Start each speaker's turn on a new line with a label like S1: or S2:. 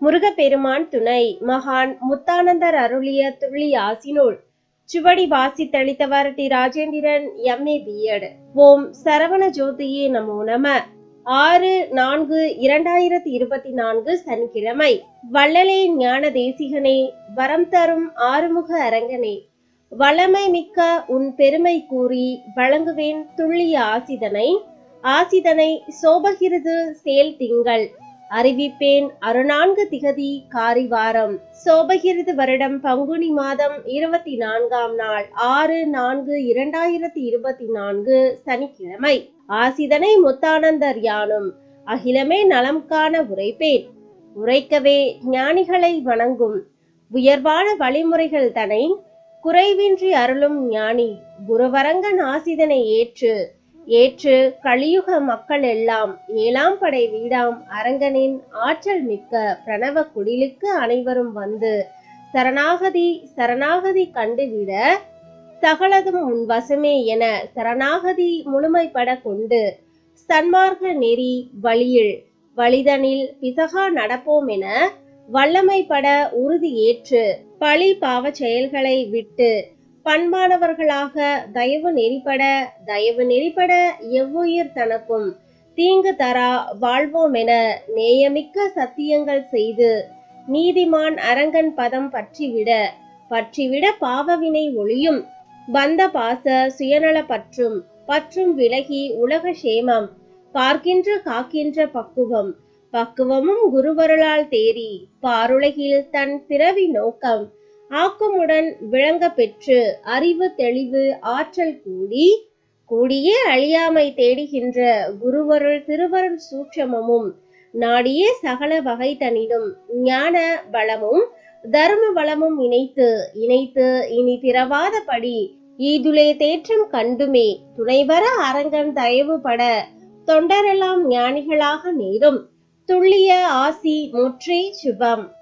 S1: முருகப்பெருமான் துணை. மகான் முத்தானந்தர் அருளிய துள்ளி ஆசினுள் சுவடி வாசித்தளித்தவர் T Rajendran MA B Ed ஓம் சரவண ஜோதியே நமோ நம. ஆறு நான்கு இரண்டாயிரத்தி இருபத்தி நான்கு சனிக்கிழமை. வள்ளலே ஞான தேசிகனே வரம் தரும் ஆறுமுக அரங்கனே. வளமை மிக்க உன் பெருமை கூறி வழங்குவேன் துள்ளிய ஆசிதனை. ஆசிதனை சோபகிருது சேல் திங்கள். அறிவிப்பேன். அருநான்கு திகதி காரிவாரம். சோபகிருது வருடம் பங்குனி மாதம் இருபத்தி நான்காம் நாள் ஆறு நான்கு இரண்டாயிரத்தி இருபத்தி நான்கு சனிக்கிழமை. ஆசிதனை முத்தானந்தர் யானும் அகிலமே நலம் காண உரைப்பேன். உரைக்கவே ஞானிகளை வணங்கும். உயர்வான வழிமுறைகள் தனை குறைவின்றி அருளும் ஞானி குருவரங்கன் ஆசிதனை ஏற்று ஏற்று கலியுக மக்கள் எல்லாம் ஏழாம் படை வீடாம் அரங்கனின் ஆற்றல் மிக்க பிரணவ குடிலுக்கு அனைவரும் வந்து சரணாகதி சரணாகதி கண்டுவிட சகலதும் உன் வசமே என சரணாகதி முழுமைப்பட கொண்டு சன்மார்க்க நெறி வழியில் வழிதனில் பிசகா நடப்போம் என வல்லமைப்பட உறுதி ஏற்று பழி பாவச் செயல்களை விட்டு பண்பானவர்களாக தயவு நெறிப்பட தயவு நெறிப்பட எவ்வுயிர் தனக்கும். தீங்கு தரா வாழ்வோம் என நேயமிக்க சத்தியங்கள் செய்து நீதிமான் அரங்கன் பதம் பற்றிவிட பற்றிவிட பாவவினை ஒளியும் பந்த பாச சுயநல பற்றும் பற்றும் விலகி உலக சேமம் பார்க்கின்ற காக்கின்ற பக்குவம் பக்குவமும் குருவருளால் தேறி பாருலகில் தன் பிறவி நோக்கம். ஆக்கமுடன் விளங்க பெற்று அறிவு தெளிவு ஆற்றல் கூடி கூடியே அழியாமை தேடுகின்ற குருவருள் திருவருள் சூட்சமமும் நாடியே சகல வகை தனிடும் ஞான பலமும் தர்ம பலமும் இணைத்து இணைத்து இனி பிறவாதபடி ஈதுலே தேற்றம் கண்டுமே துணைவர அரங்கன் தயவுபட தொண்டரெல்லாம் ஞானிகளாக நேரும். துள்ளிய ஆசி முற்றே சுபம்.